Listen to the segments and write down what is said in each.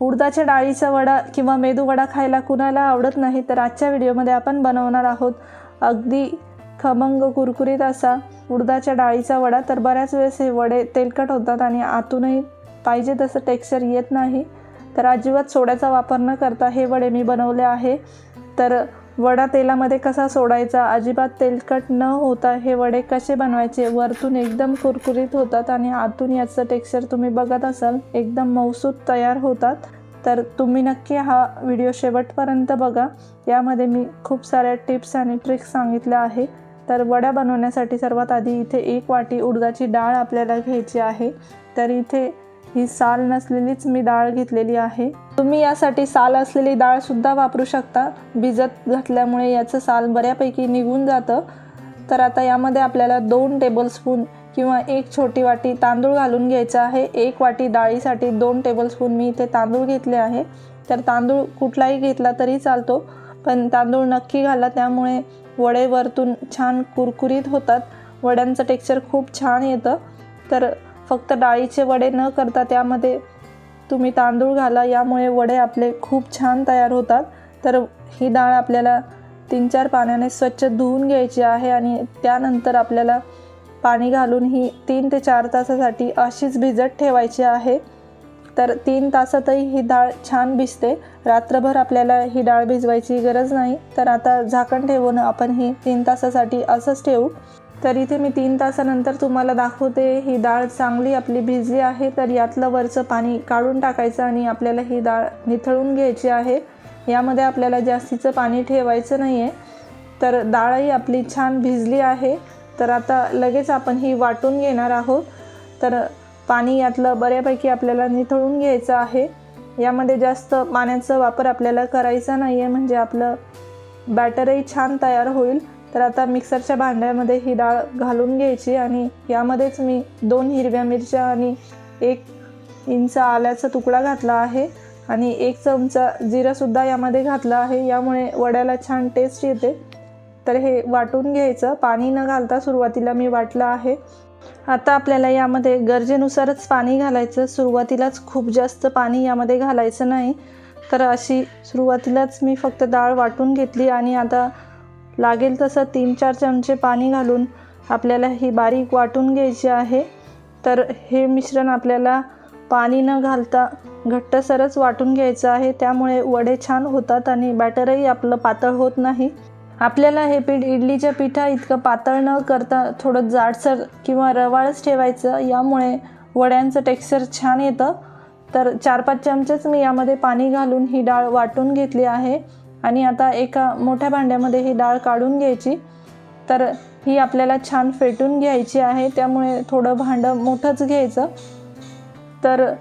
उडदाच्या डाळीचा वडा किंवा मेदू वडा खायला कुणाला आवडत नाही तर आजच्या व्हिडिओमध्ये आपण बनवणार आहोत अगदी खमंग कुरकुरीत असा उडदाच्या डाळीचा वडा. तर बऱ्याच वेळेस हे वडे तेलकट होतात आणि आतूनही पाहिजे तसं टेक्स्चर येत नाही. तर अजिबात सोड्याचा वापर न करता हे वडे मी बनवले आहे. तर वडा तेलामध्ये कसा सोडायचा? अजिबात तेलकट न होता हे वडे कसे बनवायचे? वरतून एकदम कुरकुरीत होतात आणि आतून याचं टेक्स्चर तुम्ही बघत असाल एकदम मौसूद तयार होतात. तर तुम्ही नक्की हा व्हिडिओ शेवटपर्यंत बघा. यामध्ये मी खूप साऱ्या टिप्स आणि ट्रिक्स सांगितल्या आहे. तर वड्या बनवण्यासाठी सर्वात आधी इथे एक वाटी उडदाची डाळ आपल्याला घ्यायची आहे. तर इथे ही साल नसलेलीच मी डाळ घेतलेली आहे. तुम्ही यासाठी साल असलेली डाळसुद्धा वापरू शकता. भिजत घातल्यामुळे याचं साल बऱ्यापैकी निघून जातं. तर आता यामध्ये आपल्याला दोन टेबलस्पून किंवा एक छोटी वाटी तांदूळ घालून घ्यायचा आहे. एक वाटी डाळीसाठी दोन टेबलस्पून मी इथे तांदूळ घेतले आहे. तर तांदूळ कुठलाही घेतला तरी चालतो. पण तांदूळ नक्की घाला त्यामुळे वडे वरतून छान कुरकुरीत होतात. वड्यांचं टेक्स्चर खूप छान येतं. तर फक्त डाळीचे वडे न करता त्यामध्ये तुम्ही तांदूळ घाला यामुळे वडे आपले खूप छान तयार होतात. तर ही डाळ आपल्याला तीन चार पाण्याने स्वच्छ धुवून घ्यायची आहे आणि त्यानंतर आपल्याला पाणी घालून ही तीन ते चार तासासाठी अशीच भिजत ठेवायची आहे. तर तीन तासातही ही डाळ छान भिजते. रात्रभर आपल्याला ही डाळ भिजवायची गरज नाही. तर आता झाकण ठेवून आपण ही तीन तासासाठी असंच ठेवू. तर इथे मी तीन तासानंतर तुम्हाला दाखवते. ही डाळ चांगली आपली भिजली आहे तर यातलं वरचं पाणी काढून टाकायचं आणि आपल्याला ही डाळ निथळून घ्यायची आहे. यामध्ये आपल्याला जास्तीचं पाणी ठेवायचं नाही आहे तर डाळही आपली छान भिजली आहे. तर आता लगेच आपण ही वाटून घेणार आहोत. तर पाणी यातलं बऱ्यापैकी आपल्याला निथळून घ्यायचं आहे. यामध्ये जास्त पाण्याचा वापर आपल्याला करायचा नाही आहे म्हणजे आपलं बॅटरही छान तयार होईल. तर आता मिक्सरच्या भांड्यामध्ये ही डाळ घालून घ्यायची आणि यामध्येच मी दोन हिरव्या मिरच्या आणि एक इंच आल्याचा तुकडा घातला आहे. आणि एक चमचा जिरासुद्धा यामध्ये घातला आहे. यामुळे वड्याला छान टेस्ट येते. तर हे वाटून घ्यायचं. पाणी न घालता सुरुवातीला मी वाटलं आहे. आता आपल्याला यामध्ये गरजेनुसारच पाणी घालायचं. सुरुवातीलाच खूप जास्त पाणी यामध्ये घालायचं नाही. तर अशी सुरुवातीलाच मी फक्त डाळ वाटून घेतली आणि आता लागेल तसं तीन चार चमचे पाणी घालून आपल्याला ही बारीक वाटून घ्यायची आहे. तर हे मिश्रण आपल्याला पाणी न घालता घट्टसरच वाटून घ्यायचं आहे. त्यामुळे वडे छान होतात आणि बॅटरही आपलं पातळ होत नाही. आपल्याला हे पीठ इडलीच्या पिठा इतकं पातळ न करता थोडं जाडसर किंवा रवाळच ठेवायचं. यामुळे वड्यांचं टेक्स्चर छान येतं. तर चार पाच चमचेच मी यामध्ये पाणी घालून ही डाळ वाटून घेतली आहे. आणि आता एका मोठ्या भांड्यामध्ये ही डाळ काढून घ्यायची. तर ही आपल्याला छान फेटून घ्यायची आहे. त्यामुळे थोडं भांडं मोठंच घ्यायचं. तर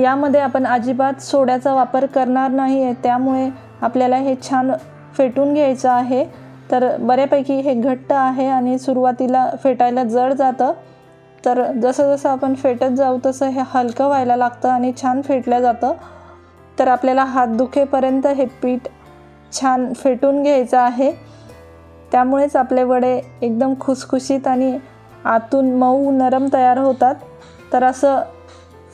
यामध्ये आपण अजिबात सोड्याचा वापर करणार नाही आहे. त्यामुळे आपल्याला हे छान फेटून घ्यायचं आहे. तर बऱ्यापैकी हे घट्ट आहे आणि सुरुवातीला फेटायला जड जातं. तर जसं जसं आपण फेटत जाऊ तसं हे हलकं व्हायला लागतं आणि छान फेटलं जातं. तर आपल्याला हात दुखेपर्यंत हे पीठ छान फेटून घ्यायचं आहे. त्यामुळेच आपले वडे एकदम खुसखुशीत आणि आतून मऊ नरम तयार होतात. तर असं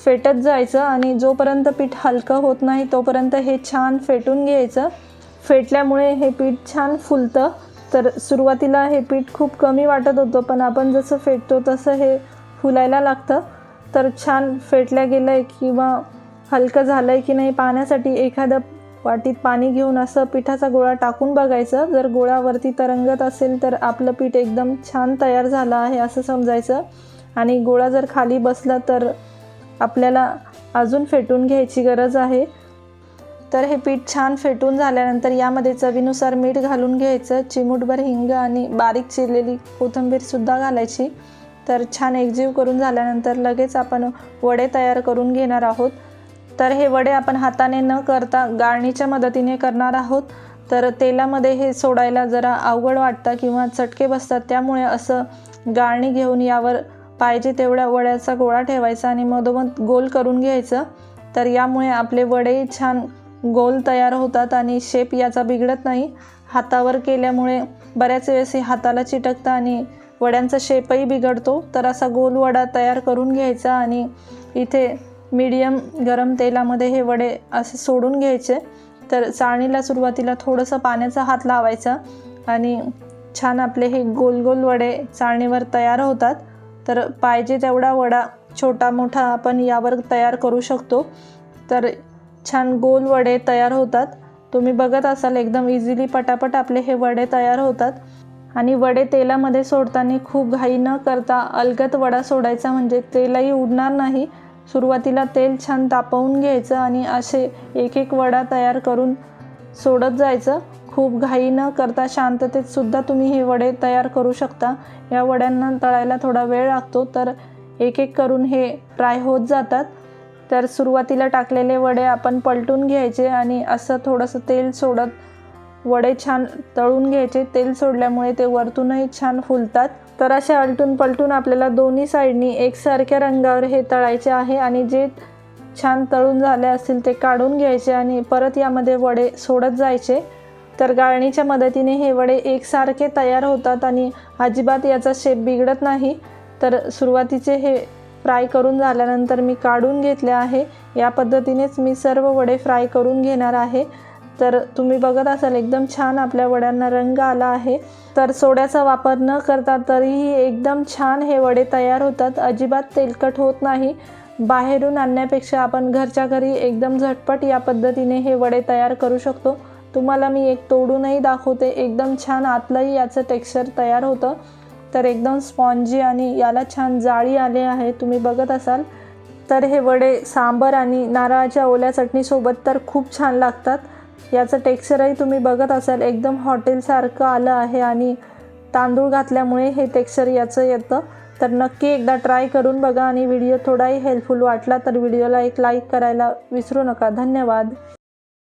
फेटत जायचं आणि जोपर्यंत पीठ हलकं होत नाही तोपर्यंत हे छान फेटून घ्यायचं. फेटल्यामुळे हे पीठ छान फुलतं. तर सुरुवातीला हे पीठ खूप कमी वाटत होतं पण आपण जसं फेटतो तसं हे फुलायला लागतं. तर छान फेटल्या गेलं आहे किंवा हलकं झालं आहे की नाही पाहण्यासाठी एखादं वाटीत पाणी घेऊन असं पिठाचा गोळा टाकून बघायचं. जर गोळावरती तरंगत असेल तर आपलं पीठ एकदम छान तयार झालं आहे असं समजायचं. आणि गोळा जर खाली बसला तर आपल्याला अजून फेटून घ्यायची गरज आहे. तर हे पीठ छान फेटून झाल्यानंतर यामध्ये चवीनुसार मीठ घालून घ्यायचं. चिमूटभर हिंग आणि बारीक चिरलेली कोथिंबीरसुद्धा घालायची. तर छान एकजीव करून झाल्यानंतर लगेच आपण वडे तयार करून घेणार आहोत. तर हे वडे आपण हाताने न करता गाळणीच्या मदतीने करणार आहोत. तर तेलामध्ये हे सोडायला जरा अवघड वाटतं किंवा चटके बसतात. त्यामुळे असं गाळणी घेऊन यावर पाहिजे तेवढ्या वड्याचा गोळा ठेवायचा आणि मधोमध गोल करून घ्यायचं. तर यामुळे आपले वडे छान गोल तयार होतात आणि शेप याचा बिघडत नाही. हातावर केल्यामुळे बऱ्याच वेळेस हे हाताला चिटकतं आणि वड्यांचा शेपही बिघडतो. तर असा गोल वडा तयार करून घ्यायचा आणि इथे मीडियम गरम तेलामध्ये हे वडे असे सोडून घ्यायचे. तर चाळणीला सुरुवातीला थोडंसं पाण्याचा हात लावायचा आणि छान आपले हे गोल गोल वडे चाळणीवर तयार होतात. तर पाहिजे तेवढा वडा छोटा मोठा आपण यावर तयार करू शकतो. तर छान गोल वडे तयार होतात. तुम्ही बघत असाल एकदम इझिली पटापट आपले हे वडे तयार होतात. आणि वडे तेलामध्ये सोडताना खूप घाई न करता अलगत वडा सोडायचा म्हणजे तेलही उडणार नाही. सुरुवातीला तेल छान तापवून घ्यायचं आणि असे एक एक वडा तयार करून सोडत जायचं. खूप घाई न करता शांततेत सुद्धा तुम्ही हे वडे तयार करू शकता. या वड्यांना तळायला थोडा वेळ लागतो तर एक एक करून हे फ्राय होत जातात. तर सुरुवातीला टाकलेले वडे आपण पलटून घ्यायचे आणि असं थोडंसं तेल सोडत वडे छान तळून घ्यायचे. तेल सोडल्यामुळे ते वरतूनही छान फुलतात. तर असे अलटून पलटून आपल्याला दोन्ही साईडनी एकसारख्या रंगावर हे तळायचे आहे आणि जे छान तळून झाले असतील ते काढून घ्यायचे आणि परत यामध्ये वडे सोडत जायचे. तर गाळणीच्या मदतीने हे वडे एकसारखे तयार होतात आणि अजिबात याचा शेप बिघडत नाही. तर सुरुवातीचे हे फ्राय करून झाल्यानंतर मी काढून घेतले आहे. या पद्धतीनेच मी सर्व वडे फ्राय करून घेणार आहे. तर तुम्ही बघत असाल एकदम छान आपल्या वड्यांना रंग आला आहे. तर सोड्याचा वापर न करता तरीही एकदम छान हे वडे तयार होतात. अजिबात तेलकट होत नाही. बाहेरून आणण्यापेक्षा आपण घरच्या घरी एकदम झटपट या पद्धतीने हे वडे तयार करू शकतो. तुम्हाला मी एक तोडूनही दाखवते. एकदम छान आतलंही याचं टेक्स्चर तयार होतं. तर एकदम स्पॉन्जी आणि याला छान जाळी आले आहे. तुम्ही बघत असाल. तर हे वडे सांबर आणि नारळाच्या ओल्या चटणीसोबत तर खूप छान लागतात. याचं टेक्स्चरही तुम्ही बघत असाल एकदम हॉटेलसारखं आलं आहे आणि तांदूळ घातल्यामुळे हे टेक्स्चर याचं येतं. तर नक्की एकदा ट्राय करून बघा आणि व्हिडिओ थोडाही हेल्पफुल वाटला तर व्हिडिओला एक लाईक करायला विसरू नका. धन्यवाद.